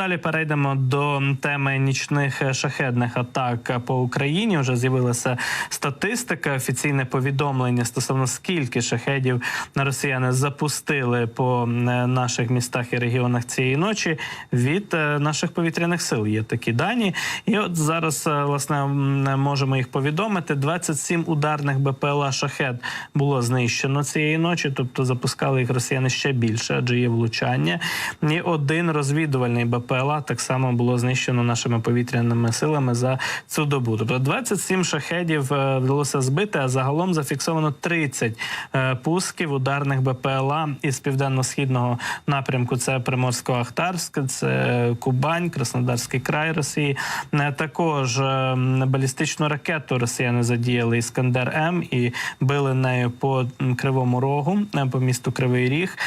Далі перейдемо до теми нічних шахедних атак по Україні. Вже з'явилася статистика, офіційне повідомлення стосовно скільки шахедів росіяни запустили по е, наших містах і регіонах цієї ночі від е, наших повітряних сил. Є такі дані, і от зараз е, власне можемо їх повідомити. 27 ударних БПЛА шахед було знищено цієї ночі, тобто запускали їх росіяни ще більше, адже є влучання. І один розвідувальний БПЛА так само було знищено нашими повітряними силами за цю добу. Тобто 27 шахедів е, вдалося збити, а загалом зафіксовано 30 е, пусків ударних БПЛА із південно-східного напрямку. Це Приморсько-Ахтарськ, це Кубань, Краснодарський край Росії. Е, Також балістичну ракету росіяни задіяли Іскандер М і били нею по кривому рогу, по місту Кривий Ріг.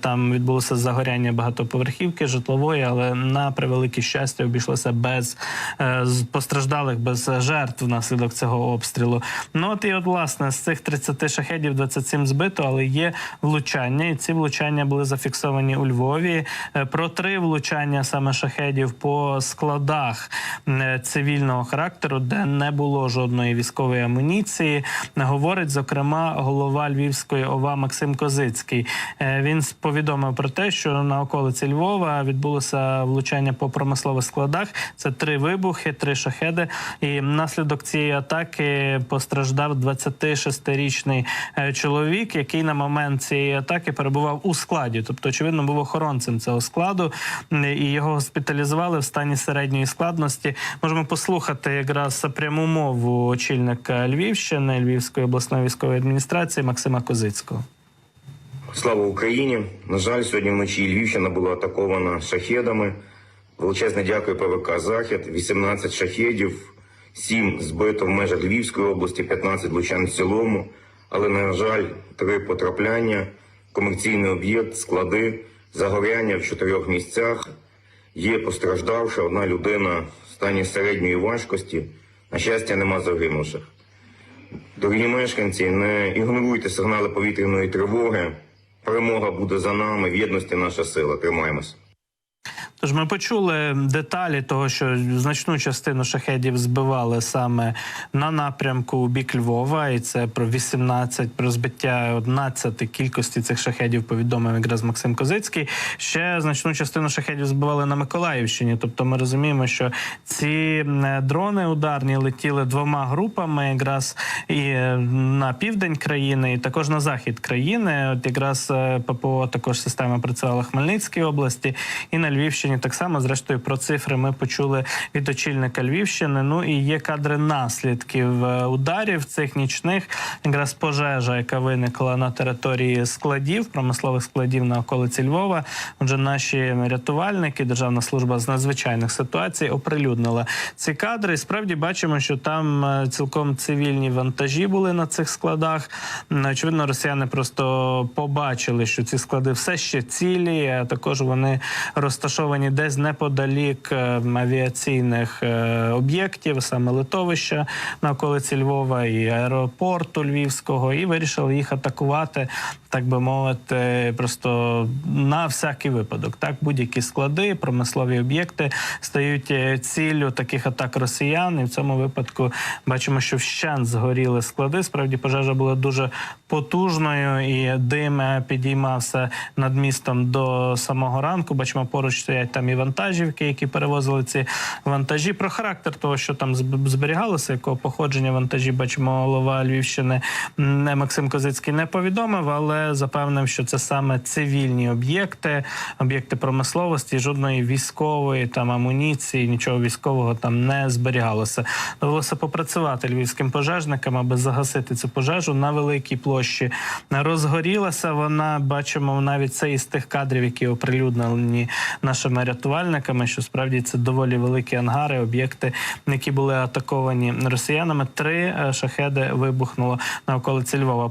Там відбулося загоряння багатоповерхівки житлової, але на превелике щастя обійшлося без е, постраждалих, без жертв внаслідок цього обстрілу. Ну от і от власне з цих 30 шахедів 27 збито, але є влучання, і ці влучання були зафіксовані у Львові. Е, Про три влучання саме шахедів по складах е, цивільного характеру, де не було жодної військової амуніції. Говорить зокрема голова Львівської ОВА Максим Козицький. Він повідомив про те, що на околиці Львова відбулося влучання по промислових складах. Це три вибухи, три шахеди. І внаслідок цієї атаки постраждав 26-річний е, чоловік, який на момент цієї атаки перебував у складі. Тобто, очевидно, був охоронцем цього складу, і його госпіталізували в стані середньої складності. Можемо послухати якраз пряму мову очільника Львівщини, Львівської обласної військової адміністрації Максима Козицького. Слава Україні! На жаль, сьогодні вночі Львівщина була атакована шахедами. Величезне дякую ПВК Захід. 18 шахедів, 7 збито в межах Львівської області, 15 влучань в цілому. Але, на жаль, три потрапляння, комерційний об'єкт, склади, загоряння в чотирьох місцях. Є постраждавша одна людина в стані середньої важкості. На щастя, нема загинувших. Дорогі мешканці, не ігноруйте сигнали повітряної тривоги. Перемога буде за нами. В єдності наша сила. Тримаємось. Тож ми почули деталі того, що значну частину шахедів збивали саме на напрямку у бік Львова, і це про 18, про збиття 11 кількості цих шахедів повідомив якраз Максим Козицький. Ще значну частину шахедів збивали на Миколаївщині. Тобто ми розуміємо, що ці дрони ударні летіли двома групами, якраз і е, на південь країни, і також на захід країни. От якраз е, ППО також система працювала Хмельницькій області і на Львівщині. Так само, зрештою, про цифри ми почули від очільника Львівщини. Ну і є кадри наслідків е, ударів цих нічних. Якраз пожежа, яка виникла на території складів, промислових складів на околиці Львова. Отже, наші рятувальники, Державна служба з надзвичайних ситуацій оприлюднила ці кадри. І справді бачимо, що там е, цілком цивільні вантажі були на цих складах. Очевидно, росіяни просто побачили, що ці склади все ще цілі. А також вони розташовані десь неподалік е, авіаційних е, об'єктів, саме литовища на околиці Львова і аеропорту Львівського, і вирішили їх атакувати, так би мовити, просто на всякий випадок. Так, будь-які склади, промислові об'єкти стають е, ціллю таких атак росіян. І в цьому випадку бачимо, що вщент згоріли склади. Справді пожежа була дуже потужною, і дим е, підіймався над містом до самого ранку. Бачимо, поруч стоять там і вантажівки, які перевозили ці вантажі. Про характер того, що там зберігалося, якого походження вантажі, бачимо, голова Львівщини Максим Козицький не повідомив, але запевнив, що це саме цивільні об'єкти, об'єкти промисловості, жодної військової там амуніції, нічого військового там не зберігалося. Довелося попрацювати львівським пожежникам, аби загасити цю пожежу на великій площі. Розгорілася вона. Бачимо навіть це із тих кадрів, які оприлюднені нашими рятувальниками. Що справді це доволі великі ангари, об'єкти, які були атаковані росіянами. Три е, шахеди вибухнуло на околиці Львова.